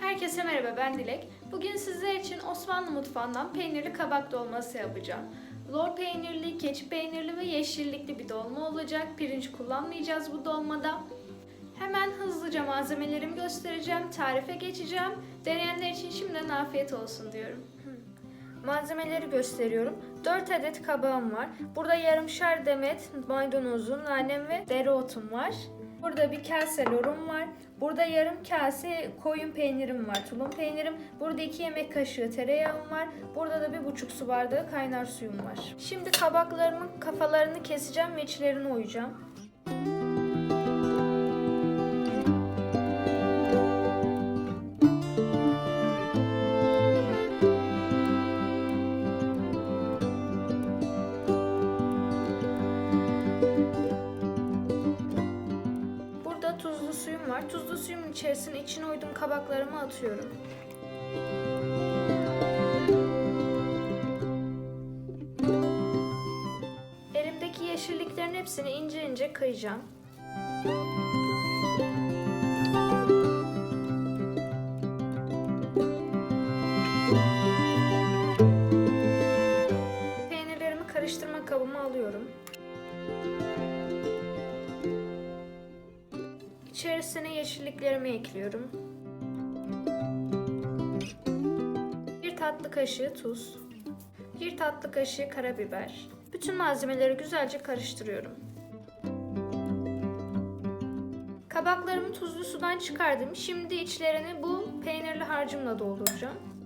Herkese merhaba ben Dilek. Bugün sizler için Osmanlı mutfağından peynirli kabak dolması yapacağım. Lor peynirli, keçi peynirli ve yeşillikli bir dolma olacak. Pirinç kullanmayacağız bu dolmada. Hemen hızlıca malzemelerimi göstereceğim, tarife geçeceğim. Deneyenler için şimdiden afiyet olsun diyorum. Malzemeleri gösteriyorum. 4 adet kabağım var. Burada yarımşar demet maydanozum, nanem ve dereotum var. Burada bir kase lorum var. Burada yarım kase koyun peynirim var, tulum peynirim. Burada 2 yemek kaşığı tereyağım var. Burada da bir buçuk su bardağı kaynar suyum var. Şimdi kabaklarımın kafalarını keseceğim ve içlerini oyacağım. Var. Tuzlu suyumun içerisine içine oyduğum kabaklarımı atıyorum. Elimdeki yeşilliklerin hepsini ince ince kıyacağım. Peynirlerimi karıştırma kabıma alıyorum. İçerisine yeşilliklerimi ekliyorum. Bir tatlı kaşığı tuz. Bir tatlı kaşığı karabiber. Bütün malzemeleri güzelce karıştırıyorum. Kabaklarımı tuzlu sudan çıkardım. Şimdi içlerini bu peynirli harcımla dolduracağım.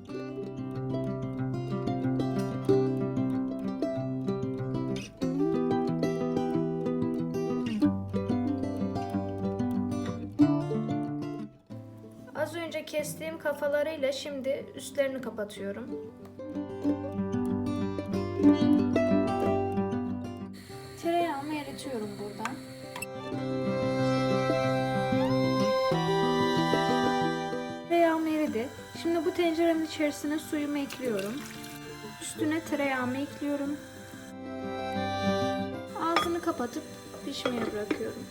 Az önce kestiğim kafalarıyla şimdi üstlerini kapatıyorum. Tereyağımı eritiyorum buradan. Tereyağım eridi. Şimdi bu tenceremin içerisine suyumu ekliyorum. Üstüne tereyağımı ekliyorum. Ağzını kapatıp pişmeye bırakıyorum.